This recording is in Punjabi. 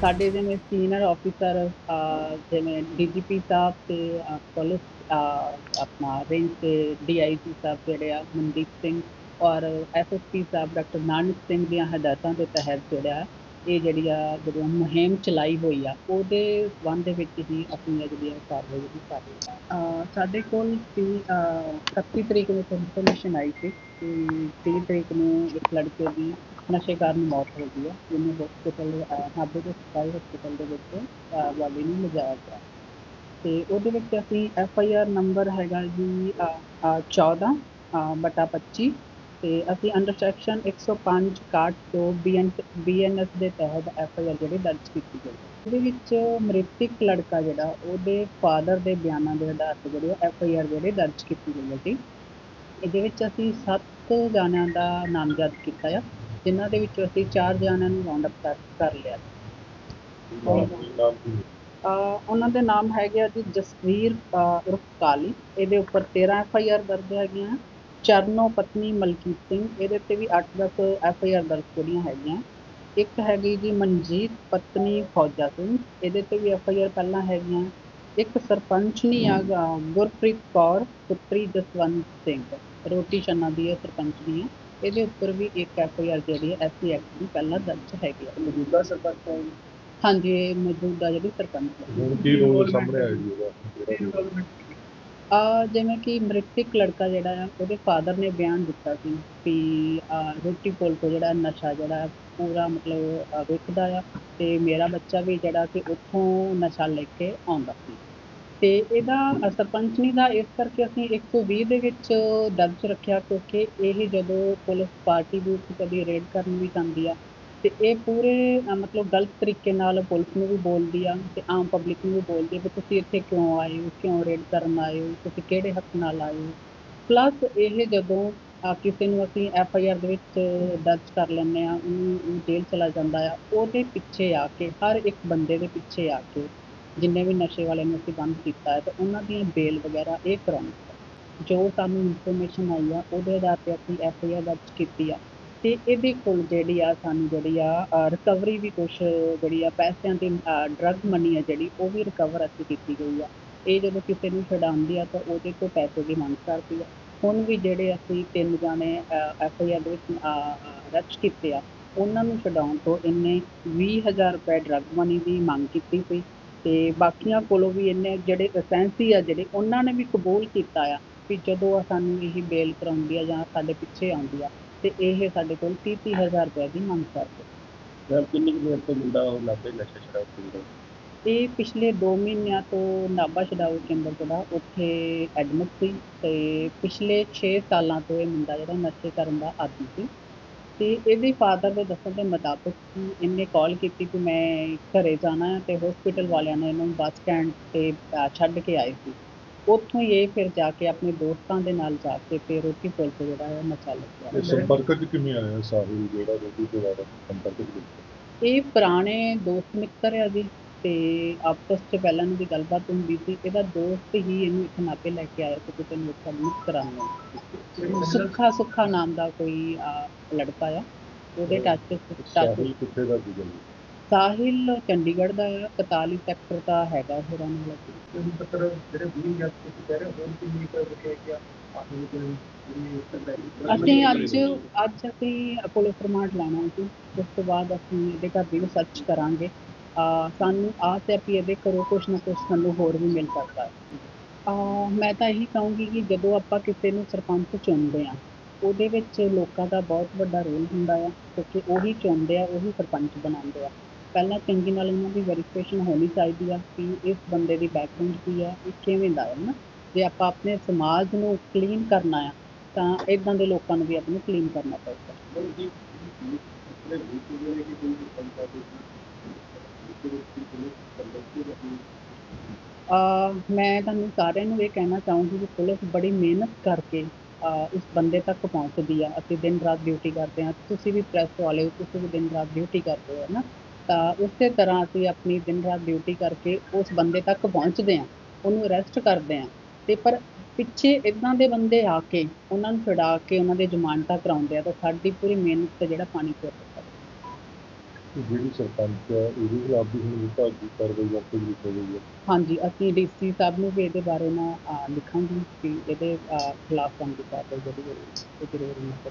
ਸਾਡੇ ਜਿਵੇਂ ਸੀਨੀਅਰ ਆਫੀਸਰ ਜਿਵੇਂ ਡੀਜੀਪੀ ਸਾਹਿਬ ਤੇ ਅ, ਪੁਲਿਸ ਅ, ਆਪਣਾ ਰੇਂਜ ਤੇ ਡੀਆਈਜੀ ਸਾਹਿਬ ਜਿਹੜੇ ਆ ਮਨਦੀਪ ਸਿੰਘ ਔਰ ਐਸਐਸਪੀ ਸਾਹਿਬ ਡਾਕਟਰ ਨਾਨਕ ਸਿੰਘ ਦੀਆਂ ਹਦਾਇਤਾਂ ਦੇ ਤਹਿਤ ਜਿਹੜਾ ਇਹ ਜਿਹੜੀ ਆ ਜਦੋਂ ਮੁਹਿੰਮ ਚਲਾਈ ਹੋਈ ਆ ਉਹਦੇ ਸੰਬੰਧ ਦੇ ਵਿੱਚ ਹੀ ਆਪਣੀਆਂ ਜਿਹੜੀਆਂ ਕਾਰਵਾਈ ਜਿਹੜੀ ਕਰ ਰਹੇ ਸਾਡੇ ਕੋਲ ਸੀ 31 ਤਰੀਕ ਨੂੰ ਇਨਫੋਰਮੇਸ਼ਨ ਆਈ ਸੀ ਕਿ 30 ਤਰੀਕ ਨੂੰ ਇੱਕ ਲੜਕੇ ਦੀ ਨਸ਼ੇ ਕਾਰਨ ਮੌਤ ਹੋ ਗਈ ਹੈ। ਜਿਹਨੂੰ ਹਸਪੀਟਲ ਹਾਬੇ ਦੇ ਸਰਕਾਰੀ ਹਸਪੀਟਲ ਦੇ ਵਿੱਚ ਵਾਲੀ ਨੂੰ ਲਿਜਾਇਆ ਗਿਆ। ਤੇ ਉਹਦੇ ਵਿੱਚ ਅਸੀਂ ਐਫ ਆਈ ਆਰ ਨੰਬਰ ਹੈਗਾ ਜੀ ਅ, ਅ, 14 ਅ, ਬਟਾ 25 ਤੇ ਅਸੀਂ ਅੰਡਰ ਸੈਕਸ਼ਨ 105 ਕਾਟ ਤੋਂ ਬੀਐਨ ਬੀਐਨਐਸ ਦੇ ਤਹਿਤ ਐਫ ਆਈ ਆਰ ਜਿਹੜੀ ਦਰਜ ਕੀਤੀ ਗਈ ਉਹਦੇ ਵਿੱਚ ਮ੍ਰਿਤਕ ਲੜਕਾ ਜਿਹੜਾ ਉਹਦੇ ਫਾਦਰ ਦੇ ਬਿਆਨਾਂ ਦੇ ਆਧਾਰ ਤੇ ਜਿਹੜੀ ਐਫ ਆਈ ਆਰ ਜਿਹੜੀ ਦਰਜ ਕੀਤੀ ਗਈ ਹੈ ਜੀ। ਇਹਦੇ ਵਿੱਚ ਅਸੀਂ ਸੱਤ ਜਾਣਿਆਂ ਦਾ ਨਾਮਜ਼ਦ ਕੀਤਾ ਆ। ਜਿਨ੍ਹਾਂ ਦੇ ਵਿੱਚੋਂ ਅਸੀਂ 4 ਜਾਣਿਆਂ ਨੂੰ ਰਾਉਂਡ ਅਪ ਕਰ ਕਰ ਲਿਆ। ਉਹਨਾਂ ਦੇ ਨਾਮ ਹੈਗੇ ਆ ਜੀ ਜਸਵੀਰ ਉਰਫ ਕਾਲੀ। ਇਹਦੇ ਉੱਪਰ 13 ਐਫ ਆਈ ਆਰ ਦਰਜ ਹੈਗੀਆਂ। ਚਰਨੋ ਪਤਨੀ ਮਲਕੀਤ ਸਿੰਘ। ਇਹਦੇ ਤੇ ਵੀ 8-10 ਐਫ ਆਈ ਆਰ ਦਰਜ ਜਿਹੜੀਆਂ ਹੈਗੀਆਂ। ਇੱਕ ਹੈਗੀ ਜੀ ਮਨਜੀਤ ਪਤਨੀ ਫੌਜਾ ਸਿੰਘ। ਇਹਦੇ ਤੇ ਵੀ ਐਫ ਆਈ ਆਰ ਪਹਿਲਾਂ ਹੈਗੀਆਂ। ਇੱਕ ਸਰਪੰਚਨੀ ਆ ਗੁਰਪ੍ਰੀਤ ਕੌਰ ਪੁੱਤਰੀ ਜਸਵੰਤ ਸਿੰਘ। ਰੋਟੀ ਛੰਨਾ ਦੀ ਇਹ ਸਰਪੰਚਨੀ ਹੈ ਇਹਦੇ ਉੱਪਰ ਵੀ ਇੱਕ ਐਫ ਆਈ ਆਰ ਜਿਹੜੀ ਹੈ ਐਸਸੀ ਐਕਟ ਦੀ ਪਹਿਲਾਂ ਦਰਜ ਹੈਗੀ ਆ ਮੌਜੂਦਾ ਸਰਪੰਚ ਹੈ। ਹਾਂਜੀ ਇਹ ਮੌਜੂਦਾ ਜਿਹੜੀ ਸਰਪੰਚ ਹੈ। ਹੁਣ ਕੀ ਰੋਲ ਸਾਹਮਣੇ ਆਇਆ ਜੀ ਉਹਦਾ? ਜਿਹੜਾ ਆ ਜਿਵੇਂ ਕਿ ਮ੍ਰਿਤਕ ਲੜਕਾ ਜਿਹੜਾ ਆ ਉਹਦੇ ਫਾਦਰ ਨੇ ਬਿਆਨ ਦਿੱਤਾ ਸੀ ਕਿ ਆਹ, ਰੋਟੀ ਕੋਲ ਤੋਂ ਜਿਹੜਾ ਨਸ਼ਾ ਜਿਹੜਾ ਪੂਰਾ ਮਤਲਬ ਵਿਕਦਾ ਆ ਤੇ ਮੇਰਾ ਬੱਚਾ ਵੀ ਜਿਹੜਾ ਕਿ ਉੱਥੋਂ ਨਸ਼ਾ ਲੈ ਕੇ ਆਉਂਦਾ ਸੀ। ਅਤੇ ਇਹਦਾ ਅਹ, ਸਰਪੰਚਨੀ ਦਾ ਇਸ ਕਰਕੇ ਅਸੀਂ 120 ਦੇ ਵਿੱਚ ਦਰਜ ਰੱਖਿਆ ਕਿਉਂਕਿ ਇਹ ਜਦੋਂ ਪੁਲਿਸ ਪਾਰਟੀ ਦੇ ਉੱਤੇ ਕਦੀ ਰੇਡ ਕਰਨ ਵੀ ਜਾਂਦੀ ਆ ਅਤੇ ਇਹ ਪੂਰੇ ਮਤਲਬ ਗਲਤ ਤਰੀਕੇ ਨਾਲ ਪੁਲਿਸ ਨੂੰ ਵੀ ਬੋਲਦੀ ਆ ਅਤੇ ਆਮ ਪਬਲਿਕ ਨੂੰ ਵੀ ਬੋਲਦੀ ਆ ਵੀ ਤੁਸੀਂ ਇੱਥੇ ਕਿਉਂ ਆਏ ਹੋ ਕਿਉਂ ਰੇਡ ਕਰਨ ਆਏ ਹੋ ਤੁਸੀਂ ਕਿਹੜੇ ਹੱਕ ਨਾਲ ਆਏ ਹੋ? ਪਲੱਸ ਇਹ ਜਦੋਂ ਕਿਸੇ ਨੂੰ ਅਸੀਂ ਐਫ ਆਈ ਆਰ ਦੇ ਵਿੱਚ ਦਰਜ ਕਰ ਲੈਂਦੇ ਹਾਂ ਉਹਨੂੰ ਜੇਲ੍ਹ ਚਲਾ ਜਾਂਦਾ ਆ ਉਹਦੇ ਪਿੱਛੇ ਆ ਕੇ ਹਰ ਇੱਕ ਬੰਦੇ ਦੇ ਪਿੱਛੇ ਆ ਕੇ ਜਿੰਨੇ ਵੀ ਨਸ਼ੇ ਵਾਲੇ ਨੂੰ ਅਸੀਂ ਬੰਦ ਕੀਤਾ ਹੈ, ਤੇ ਉਹਨਾਂ ਦੀਆਂ ਬੇਲ ਵਗੈਰਾ ਇਹ ਕਰਾਉਣੀ ਜੋ ਸਾਨੂੰ ਇਨਫੋਰਮੇਸ਼ਨ ਆਈ ਆ, ਉਹਦੇ ਆਧਾਰ ਤੇ ਅਸੀਂ ਐਫ ਆਈ ਆਰ ਦਰਜ ਕੀਤੀ ਆ। ਅਤੇ ਇਹਦੇ ਕੋਲ ਜਿਹੜੀ ਆ, ਸਾਨੂੰ ਜਿਹੜੀ ਆ ਰਿਕਵਰੀ ਵੀ ਕੁਛ ਜਿਹੜੀ ਆ, ਪੈਸਿਆਂ ਦੀ ਡਰੱਗ ਮਨੀ ਆ ਜਿਹੜੀ, ਉਹ ਵੀ ਰਿਕਵਰ ਅਸੀਂ ਕੀਤੀ ਗਈ ਆ। ਇਹ ਜਦੋਂ ਕਿਸੇ ਨੂੰ ਛਡਾਉਂਦੀ ਆ, ਤਾਂ ਉਹਦੇ ਕੋਲ ਪੈਸੇ ਦੀ ਮੰਗ ਕਰਦੀ ਆ। ਹੁਣ ਵੀ ਜਿਹੜੇ ਅਸੀਂ ਤਿੰਨ ਜਾਣੇ ਐਫ ਆਈ ਆਰ ਦੇ ਵਿੱਚ ਰਚ ਕੀਤੇ ਆ, ਉਹਨਾਂ ਨੂੰ ਛਡਾਉਣ ਤੋਂ ਇਹਨੇ ਵੀਹ ਹਜ਼ਾਰ ਰੁਪਏ ਡਰੱਗ ਮਨੀ ਦੀ ਮੰਗ ਕੀਤੀ ਸੀ। ਤੇ ਬਾਕੀਆਂ ਕੋਲੋਂ ਵੀ ਇਹਨੇ ਜਿਹੜੇ ਅਸੈਂਸੀ ਆ ਜਿਹੜੇ ਉਹਨਾਂ ਨੇ ਵੀ ਕਬੂਲ ਕੀਤਾ ਆ ਵੀ ਜਦੋਂ ਸਾਨੂੰ ਇਹ ਬੇਲ ਕਰਾਉਂਦੀ ਆ ਜਾਂ ਸਾਡੇ ਪਿੱਛੇ ਆਉਂਦੀ ਆ ਤੇ ਇਹ ਸਾਡੇ ਕੋਲ 30 ਹਜ਼ਾਰ ਰੁਪਏ ਦੀ ਮੰਗ ਕਰਦੇ। ਮੈਮ ਕਿੰਨੀ ਕੁ ਦੇਰ ਤੋਂ ਮੁੰਡਾ ਉਹ ਲਾਪੇ ਨਸ਼ਾ ਸ਼ਰਾਬ ਪੀਂਦਾ ਇਹ ਪਿਛਲੇ 2 ਮਹੀਨਿਆਂ ਤੋਂ ਨਾਭਾ ਛਡਾਊ ਕੇਂਦਰ ਜਿਹੜਾ ਉੱਥੇ ਐਡਮਿਟ ਸੀ ਤੇ ਪਿਛਲੇ 6 ਸਾਲਾਂ ਤੋਂ ਇਹ ਮੁੰਡਾ ਜਿਹੜਾ ਨਸ਼ੇ ਕਰਨ ਦਾ ਆਦੀ ਸੀ। ਤੇ ਇਹਦੇ ਫਾਦਰ ਦੇ ਦੱਸਣ ਦੇ ਮੁਤਾਬਕ ਕਿ ਇਹਨੇ ਕਾਲ ਕੀਤੀ ਕਿ ਮੈਂ ਘਰੇ ਜਾਣਾ ਤੇ ਹਸਪੀਟਲ ਵਾਲਿਆਂ ਨੇ ਇਹਨੂੰ ਬੱਸ ਸਟੈਂਡ ਤੇ ਛੱਡ ਕੇ ਆਏ ਸੀ। ਉੱਥੋਂ ਇਹ ਫਿਰ ਜਾ ਕੇ ਆਪਣੇ ਦੋਸਤਾਂ ਦੇ ਨਾਲ ਜਾ ਕੇ ਤੇ ਰੋਟੀ ਪੁਲ ਤੇ ਜਿਹੜਾ ਹੈ ਨਸ਼ਾ ਲੱਗਿਆ ਸੰਪਰਕ ਚ ਕਿਵੇਂ ਆਇਆ ਸਾਹਿਲ ਜਿਹੜਾ ਰੋਟੀ ਤੋਂ ਬਾਅਦ ਸੰਪਰਕ? ਇਹ ਪੁਰਾਣੇ ਦੋਸਤ ਮਿੱਤਰ ਆ ਜੀ। ਤੇ ਆਪਸ ਚ ਪਹਿਲਾਂ ਨੂੰ ਵੀ ਗੱਲਬਾਤ ਹੁੰਦੀ ਸੀ ਇਹਦਾ ਦੋਸਤ ਹੀ ਇਹਨੂੰ ਇੱਥੇ ਨਾਪੇ ਲੈ ਕੇ ਆਇਆ ਸੀ ਕਿ ਤੈਨੂੰ ਇੱਥੇ ਐਡਮਿਟ ਕਰਾਉਣਾ ਸੁੱਖਾ ਸੁੱਖਾ ਨਾਮ ਦਾ ਕੋਈ ਅਹ, ਲੜਕਾ ਆ ਉਹਦੇ ਟੱਚ ਟੱਚ ਸਾਹਿਲ ਕਿੱਥੇ ਦਾ ਸੀ ਜੀ? ਸਾਹਿਲ ਚੰਡੀਗੜ੍ਹ ਦਾ ਆ 41 ਸੈਕਟਰ ਦਾ ਹੈਗਾ ਉਹ ਰਹਿਣ ਵਾਲਾ ਸੀ। ਤੁਸੀਂ ਪੱਤਰ ਜਿਹੜੇ 20 ਜਾਂ ਤੁਸੀਂ ਕਹਿ ਰਹੇ ਹੋ ਹੁਣ ਕਿੰਨੀ ਕੁ ਰੱਖਿਆ ਗਿਆ ਆਖਰੀ ਤੇ ਜਿਹੜੀ ਅਸੀਂ ਅੱਜ ਅੱਜ ਅਸੀਂ ਪੁਲਿਸ ਰਿਮਾਂਡ ਲੈਣਾ ਸੀ ਉਸ ਤੋਂ ਬਾਅਦ ਅਸੀਂ ਇਹਦੇ ਘਰ ਦੀ ਰਿਸਰਚ ਕਰਾਂਗੇ। ਸਾਨੂੰ ਆਸ ਹੈ ਵੀ ਇਹਦੇ ਘਰੋਂ ਕੁਛ ਨਾ ਕੁਛ ਸਾਨੂੰ ਹੋਰ ਵੀ ਮਿਲ ਸਕਦਾ ਹੈ। ਮੈਂ ਤਾਂ ਇਹੀ ਕਹੂੰਗੀ ਕਿ ਜਦੋਂ ਆਪਾਂ ਕਿਸੇ ਨੂੰ ਸਰਪੰਚ ਚੁਣਦੇ ਆ ਉਹਦੇ ਵਿੱਚ ਲੋਕਾਂ ਦਾ ਬਹੁਤ ਵੱਡਾ ਰੋਲ ਹੁੰਦਾ ਆ, ਕਿਉਂਕਿ ਉਹੀ ਚੁਣਦੇ ਆ, ਉਹੀ ਸਰਪੰਚ ਬਣਾਉਂਦੇ ਆ। ਪਹਿਲਾਂ ਚੰਗੀ ਨਾਲ ਉਹਨਾਂ ਦੀ ਵੈਰੀਫਿਕੇਸ਼ਨ ਹੋਣੀ ਚਾਹੀਦੀ ਆ ਕਿ ਇਸ ਬੰਦੇ ਦੀ ਬੈਕਗ੍ਰਾਉਂਡ ਕੀ ਆ, ਇਹ ਕਿਵੇਂ ਦਾ ਹੈ ਨਾ। ਜੇ ਆਪਾਂ ਆਪਣੇ ਸਮਾਜ ਨੂੰ ਕਲੀਨ ਕਰਨਾ ਆ, ਤਾਂ ਇਦਾਂ ਦੇ ਲੋਕਾਂ ਨੂੰ ਵੀ ਆਪਾਂ ਨੂੰ ਕਲੀਨ ਕਰਨਾ ਪਊਗਾ। ਮੈਂ ਤੁਹਾਨੂੰ ਸਾਰਿਆਂ ਨੂੰ ਇਹ ਕਹਿਣਾ ਚਾਹੂੰਗੀ ਕਿ ਪੁਲਿਸ ਬੜੀ ਮਿਹਨਤ ਕਰਕੇ, ਅਹ ਬੰਦੇ ਤੱਕ ਪਹੁੰਚਦੀ ਆ ਅਸੀਂ ਦਿਨ ਰਾਤ ਡਿਊਟੀ ਕਰਦੇ ਆ। ਤੁਸੀਂ ਵੀ ਪ੍ਰੈਸ ਵਾਲੇ ਹੋ, ਤੁਸੀਂ ਵੀ ਦਿਨ ਰਾਤ ਡਿਊਟੀ ਕਰਦੇ ਹੋ ਨਾ? ਤਾਂ ਉਸੇ ਤਰ੍ਹਾਂ ਅਸੀਂ ਆਪਣੀ ਦਿਨ ਰਾਤ ਡਿਊਟੀ ਕਰਕੇ ਉਸ ਬੰਦੇ ਤੱਕ ਪਹੁੰਚਦੇ ਆ, ਉਹਨੂੰ ਅਰੈਸਟ ਕਰਦੇ ਆ। ਤੇ ਪਰ ਪਿੱਛੇ ਇਦਾਂ ਦੇ ਬੰਦੇ ਆ ਕੇ, ਉਹਨਾਂ ਨੂੰ ਛੁਡਾ ਕੇ, ਉਹਨਾਂ ਦੇ ਜ਼ਮਾਨਤਾਂ ਕਰਾਉਂਦੇ ਆ, ਤਾਂ ਸਾਡੀ ਪੂਰੀ ਮਿਹਨਤ ਤੇ ਜਿਹੜਾ ਪਾਣੀ ਫਿਰ ਜਾਂਦਾ ਜਿਹੜੀ ਸਰਪੰਚ ਹੈ ਇਹਦੇ ਖਿਲਾਫ ਵੀ ਹੁਣ ਵਿਭਾਗੀ ਕਾਰਵਾਈ ਵਾਪਸ ਲਿਖੀ ਗਈ ਹੈ। ਹਾਂਜੀ ਅਸੀਂ ਡੀਸੀ ਸਾਹਿਬ ਨੂੰ ਵੀ ਇਹਦੇ ਬਾਰੇ ਨਾ ਅਹ, ਲਿਖਾਂਗੇ ਕਿ ਇਹਦੇ ਅਹ, ਖਿਲਾਫ ਬਣਦੀ ਕਾਰਵਾਈ ਜਿਹੜੀ ਹੈ ਉਹ ਜ਼ਰੂਰ ਉਹਨਾਂ ਤੇ